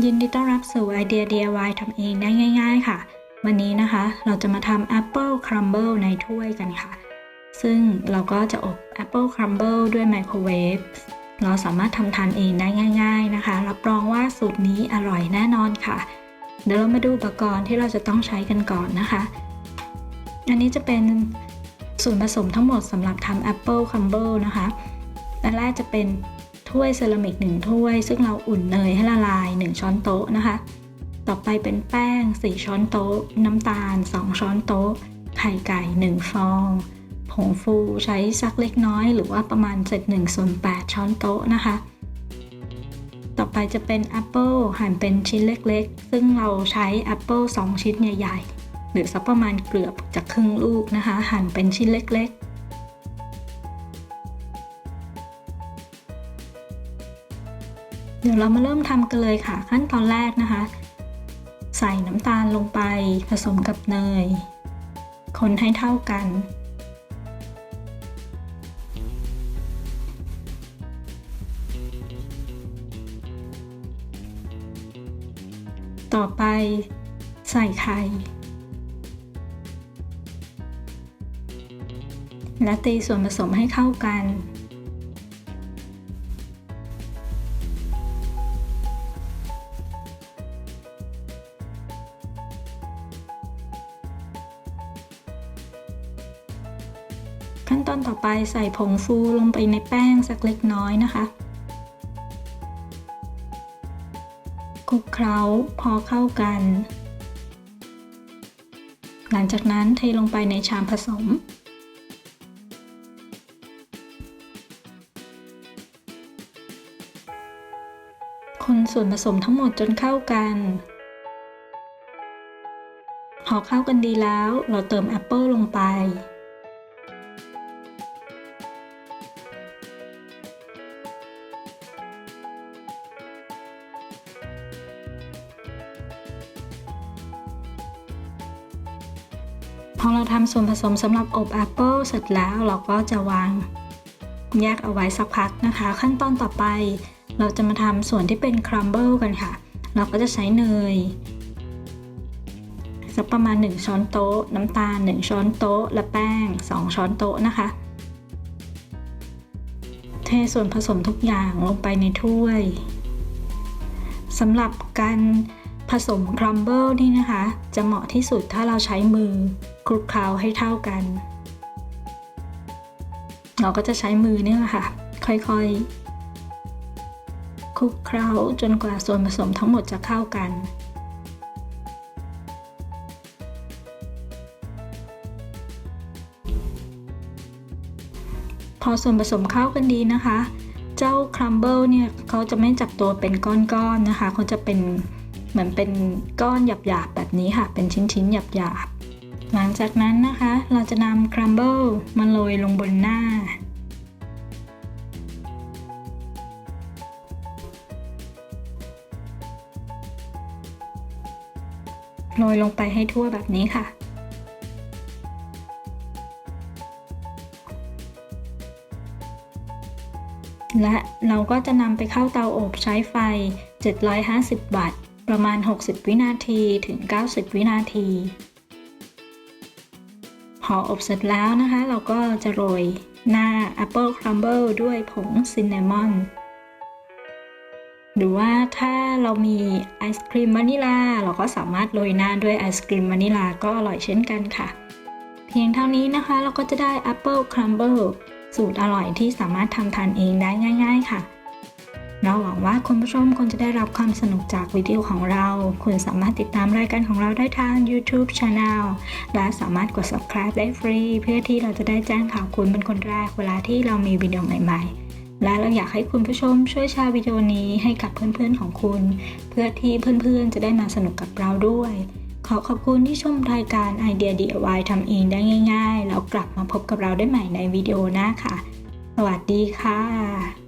ยินดีต้อนรับสู่ไอเดีย DIY ทำเองได้ง่าย ๆ ค่ะ วันนี้นะคะเราจะมาทำ Apple Crumble ในถ้วยกันค่ะ ซึ่งเราก็จะอบ Apple Crumble ด้วยไมโครเวฟเราสามารถทำทานเองได้ง่าย ๆนะคะ รับรองว่าสูตรนี้อร่อยแน่นอนค่ะ เดี๋ยวเรามาดูอุปกรณ์ที่เราจะต้องใช้กันก่อนนะคะ อันนี้จะเป็นส่วนผสมทั้งหมดสำหรับทำ Apple Crumble นะคะอันแรกจะเป็น ถ้วยเซรามิก1ถ้วย ซึ่งเราอุ่นเนยให้ละลาย 1 ช้อนโต๊ะนะคะ ต่อไปเป็นแป้ง 4 ช้อนโต๊ะ น้ำตาล 2 ช้อนโต๊ะ ไข่ไก่ 1 ฟอง ผงฟูใช้สักเล็กน้อย หรือว่าประมาณ7 1ส่วน8ช้อนโต๊ะนะคะ ต่อไปจะเป็นแอปเปิลหั่นเป็นชิ้นเล็กๆ ซึ่งเราใช้แอปเปิล2ชิ้นใหญ่ๆหรือสักประมาณเกือบจะครึ่งลูกนะคะ หั่นเป็นชิ้นเล็กๆ เดี๋ยวเรามาเริ่มทำกันเลยค่ะ ขั้นตอนแรกนะคะ ใส่น้ำตาลลงไปผสมกับเนย คนให้เท่ากัน ต่อไปใส่ไข่ และตีส่วนผสมให้เข้ากัน ขั้นตอนต่อไปใส่ผงฟูลงไปในแป้งสักเล็กน้อยนะคะคลุกเคล้าพอเข้ากัน หลังจากนั้นเทลงไปในชามผสมคนส่วนผสมทั้งหมดจนเข้ากัน พอเข้ากันดีแล้วเราเติมแอปเปิลลงไป พอเราทำส่วนผสมสำหรับอบแอปเปิลเสร็จแล้วเราก็จะวางแยกเอาไว้สักพักนะคะ ขั้นตอนต่อไป เราจะมาทำส่วนที่เป็นครัมเบิลกันค่ะ เราก็จะใช้เนยสักประมาณ 1 ช้อนโต๊ะ น้ำตาล 1 ช้อนโต๊ะ และแป้ง 2 ช้อนโต๊ะนะคะ เทส่วนผสมทุกอย่างลงไปในถ้วยสำหรับการ ผสมครัมเบิลนี่นะคะ จะเหมาะที่สุดถ้าเราใช้มือคลุกเคล้าให้เท่ากัน เราก็จะใช้มือเนี่ยแหละค่ะ ค่อยๆคลุกเคล้าจนกว่าส่วนผสมทั้งหมดจะเข้ากันพอส่วนผสมเข้ากันดีนะคะ เจ้าครัมเบิลเนี่ยเขาจะไม่จับตัวเป็นก้อนๆนะคะเขาจะเป็น เหมือนเป็นก้อนหยาบๆแบบนี้ค่ะ เป็นชิ้นๆหยาบๆ หลังจากนั้นนะคะ เราจะนำครัมเบิลมาโรยลงบนหน้า โรยลงไปให้ทั่วแบบนี้ค่ะและเราก็จะนำไปเข้าเตาอบใช้ไฟ 750 วัตต์ ประมาณ 60 วินาทีถึง 90 วินาทีพออบเสร็จแล้วนะคะ เราก็จะโรยหน้า Apple Crumble ด้วยผงซินนามอนหรือว่าถ้าเรามีไอศครีมวานิลาเราก็สามารถโรยหน้าด้วยไอศครีมวานิลาก็อร่อยเช่นกันค่ะ เพียงเท่านี้นะคะเราก็จะได้ Apple Crumble สูตรอร่อยที่สามารถทำทานเองได้ง่าย ๆ ค่ะ เราหวังว่าคุณผู้ชมคงจะได้รับความสนุกจากวิดีโอของเรา คุณสามารถติดตามรายการของเราได้ทาง YouTube Channel และสามารถกด subscribe ได้ฟรี เพื่อที่เราจะได้แจ้งข่าวคุณเป็นคนแรกเวลาที่เรามีวิดีโอใหม่ ๆ และเราอยากให้คุณผู้ชมช่วยแชร์วิดีโอนี้ให้กับเพื่อนๆของคุณ เพื่อที่เพื่อนๆจะได้มาสนุกกับเราด้วย ขอขอบคุณที่ชมรายการไอเดีย DIY ทำเองได้ง่าย ๆ แล้วกลับมาพบกับเราได้ใหม่ในวิดีโอหน้าค่ะ สวัสดีค่ะ